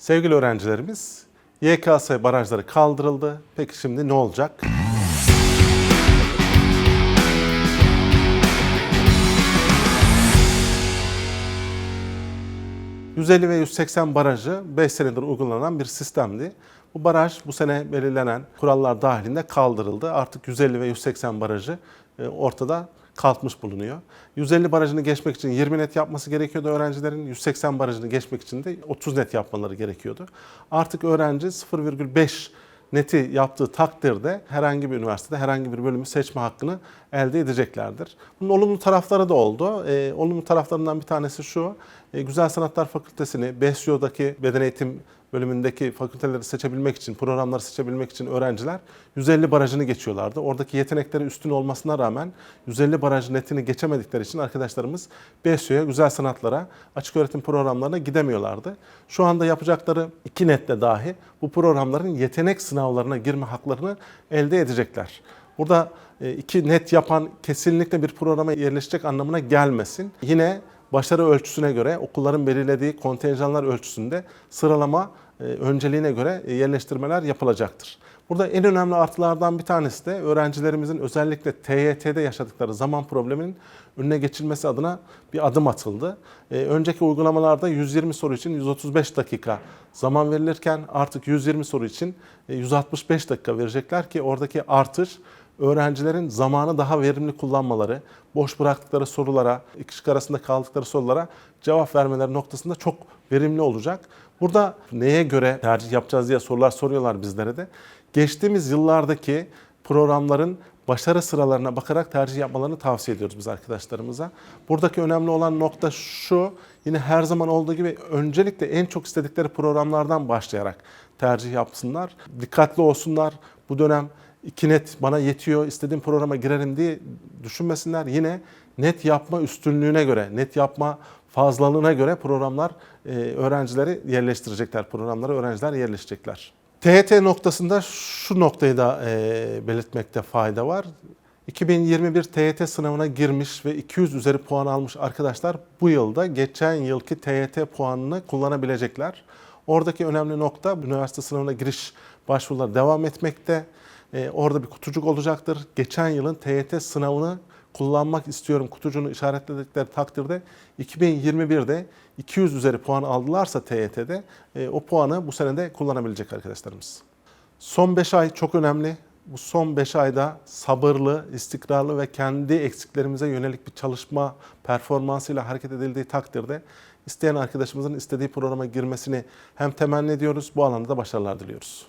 Sevgili öğrencilerimiz, YKS barajları kaldırıldı. Peki şimdi ne olacak? ...150 ve 180 barajı 5 senedir uygulanan bir sistemdi. Bu baraj bu sene belirlenen kurallar dahilinde kaldırıldı. Artık 150 ve 180 barajı e, ortada kalkmış bulunuyor. 150 barajını geçmek için 20 net yapması gerekiyordu öğrencilerin. 180 barajını geçmek için de 30 net yapmaları gerekiyordu. Artık öğrenci 0,5 neti yaptığı takdirde herhangi bir üniversitede herhangi bir bölümü seçme hakkını elde edeceklerdir. Bunun olumlu tarafları da oldu. Ee, olumlu taraflarından bir tanesi şu. e, Güzel Sanatlar Fakültesini BESYO'daki beden eğitim bölümündeki fakülteleri seçebilmek için, programları seçebilmek için öğrenciler 150 barajını geçiyorlardı. Oradaki yetenekleri üstün olmasına rağmen 150 baraj netini geçemedikleri için arkadaşlarımız BESYO'ya, güzel sanatlara, açık öğretim programlarına gidemiyorlardı. Şu anda yapacakları iki netle dahi bu programların yetenek sınavlarına girme haklarını elde edecekler. Burada e, iki net yapan kesinlikle bir programa yerleşecek anlamına gelmesin. Yine başarı ölçüsüne göre okulların belirlediği kontenjanlar ölçüsünde sıralama e, önceliğine göre e, yerleştirmeler yapılacaktır. Burada en önemli artılardan bir tanesi de öğrencilerimizin özellikle TYT'de yaşadıkları zaman probleminin önüne geçilmesi adına bir adım atıldı. E, önceki uygulamalarda 120 soru için 135 dakika zaman verilirken artık 120 soru için e, 165 dakika verecekler ki oradaki artış öğrencilerin zamanı daha verimli kullanmaları, boş bıraktıkları sorulara, iki şık arasında kaldıkları sorulara cevap vermeleri noktasında çok verimli olacak. Burada neye göre tercih yapacağız diye sorular soruyorlar bizlere de. Geçtiğimiz yıllardaki programların başarı sıralarına bakarak tercih yapmalarını tavsiye ediyoruz biz arkadaşlarımıza. Buradaki önemli olan nokta şu, yine her zaman olduğu gibi öncelikle en çok istedikleri programlardan başlayarak tercih yapsınlar. Dikkatli olsunlar. Bu dönem iki net bana yetiyor, istediğim programa girerim diye düşünmesinler. Yine net yapma üstünlüğüne göre, net yapma fazlalığına göre programlar e, öğrencileri yerleştirecekler. Programlara öğrenciler yerleşecekler. TYT noktasında şu noktayı da e, belirtmekte fayda var. 2021 TYT sınavına girmiş ve 200 üzeri puan almış arkadaşlar bu yılda geçen yılki TYT puanını kullanabilecekler. Oradaki önemli nokta üniversite sınavına giriş başvuruları devam etmekte. Ee, orada bir kutucuk olacaktır. Geçen yılın TYT sınavını kullanmak istiyorum kutucuğunu işaretledikleri takdirde 2021'de 200 üzeri puan aldılarsa TYT'de e, o puanı bu sene de kullanabilecek arkadaşlarımız. Son 5 ay çok önemli. Bu son 5 ayda sabırlı, istikrarlı ve kendi eksiklerimize yönelik bir çalışma performansıyla hareket edildiği takdirde isteyen arkadaşımızın istediği programa girmesini hem temenni ediyoruz, bu alanda da başarılar diliyoruz.